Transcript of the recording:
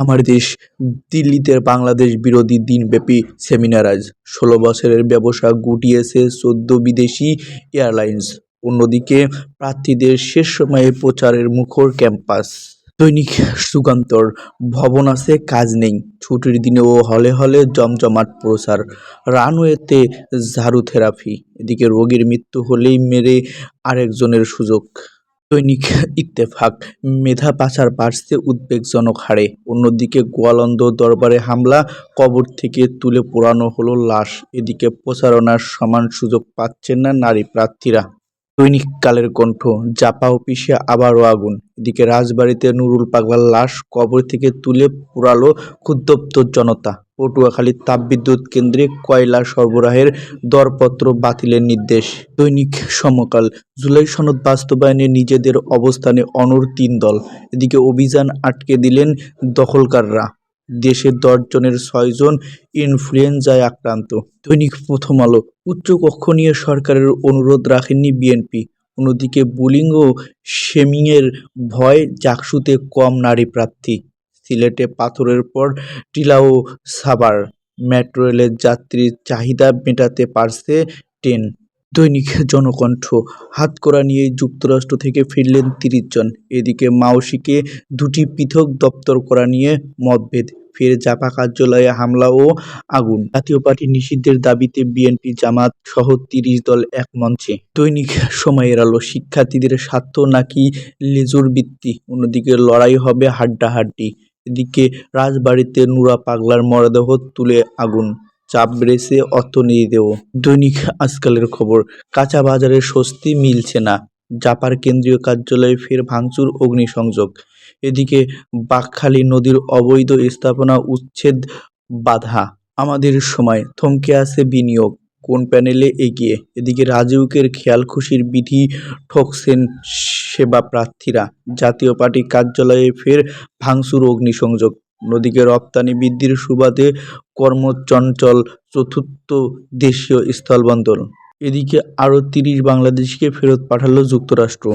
আমার দেশ, দিল্লিতে বাংলাদেশ বিরোধী দিনব্যাপী সেমিনার আজ। ষোলো বছরের ব্যবসা গুটিয়েছে চোদ্দ বিদেশি এয়ারলাইন্স। অন্যদিকে, প্রার্থীদের শেষ সময়ে প্রচারের মুখর ক্যাম্পাস। দৈনিক যুগান্তর, ভবন আছে, কাজ নেই। ছুটির দিনেও হলে হলে জমজমাট প্রচার। রানওয়েতে ঝাড়ু থেরাপি। এদিকে রোগীর মৃত্যু হলেই মেরে আরেকজনের সুযোগ। দৈনিক ইত্তেফাক, মেধা পাচার বাড়ছে উদ্বেগজনক হারে। অন্যদিকে গোয়ালন্দ দরবারে হামলা, কবর থেকে তুলে পোড়ানো হলো লাশ। এদিকে প্রচারণার সমান সুযোগ পাচ্ছেন না নারী প্রার্থীরা। দৈনিক কালের কণ্ঠ, জাপা অফিসে আবারও আগুন। এদিকে রাজবাড়িতে নুরুল পাগলার লাশ কবর থেকে তুলে পোড়ালো ক্ষুদ্রপ্ত জনতা। পটুয়াখালীর তাপবিদ্যুৎ কেন্দ্রে কয়লা সরবরাহের দরপত্র বাতিলের নির্দেশ। দৈনিক সমকাল, জুলাই সনদ বাস্তবায়নে নিজেদের অবস্থানে অনড় তিন দল। এদিকে অভিযান আটকে দিলেন দখলকাররা। দেশের দশজনের ছয়জন ইনফ্লুয়েঞ্জায় আক্রান্ত। দৈনিক প্রথম আলো। উচ্চকক্ষ নিয়ে সরকারের অনুরোধ রাখেননি বিএনপি। অন্যদিকে বুলিং ও শেমিংয়ের ভয় জাকসুতে কম নারী প্রার্থী। সিলেটে পাথরের পর টিলা ও সাভার। মেট্রো রেলের যাত্রীর চাহিদা মেটাতে পারছে ট্রেন। দৈনিক জনকণ্ঠ। হাতকড়া নিয়ে যুক্তরাষ্ট্র থেকে ফিরলেন তিরিশ জন। এদিকে মাওসিকে দুটি পৃথক দপ্তর করা নিয়ে মতভেদ। ফের জাপা কার্যালয়ে হামলা ও আগুন। জাতীয় পার্টি নিষিদ্ধের দাবিতে বিএনপি জামাত সহ তিরিশ দল এক মঞ্চে দৈনিক সময়ের আলো শিক্ষার্থীদের স্বার্থ নাকি লেজুর বৃত্তি? অন্যদিকে লড়াই হবে হাড্ডাহাড্ডি। এদিকে রাজবাড়িতে নুরা পাগলার মরদেহ তুলে আগুন। চাপ বেড়েছে অর্থনীতিতেও দৈনিক আজকালের খবর, কাঁচা বাজারে স্বস্তি মিলছে না। জাপার কেন্দ্রীয় কার্যালয়ে ফের ভাঙচুর, অগ্নিসংযোগ। এদিকে বাকখালী নদীর অবৈধ স্থাপনা উচ্ছেদ বাধা। আমাদের সময় থমকে আছে বিনিয়োগ, কোন প্যানেলে এগিয়ে? এদিকে রাজউকের খেয়াল খুশির বিধি ঠকছেন সেবা প্রার্থীরা। জাতীয় পার্টি কার্যালয়ে ফের ভাঙচুর, অগ্নিসংযোগ। নদীকে রপ্তানি বৃদ্ধির সুবাদে কর্মচঞ্চল চতুর্থ দেশীয় স্থলবন্দর। এদিকে আরও তিরিশ বাংলাদেশিকে ফেরত পাঠালো যুক্তরাষ্ট্র।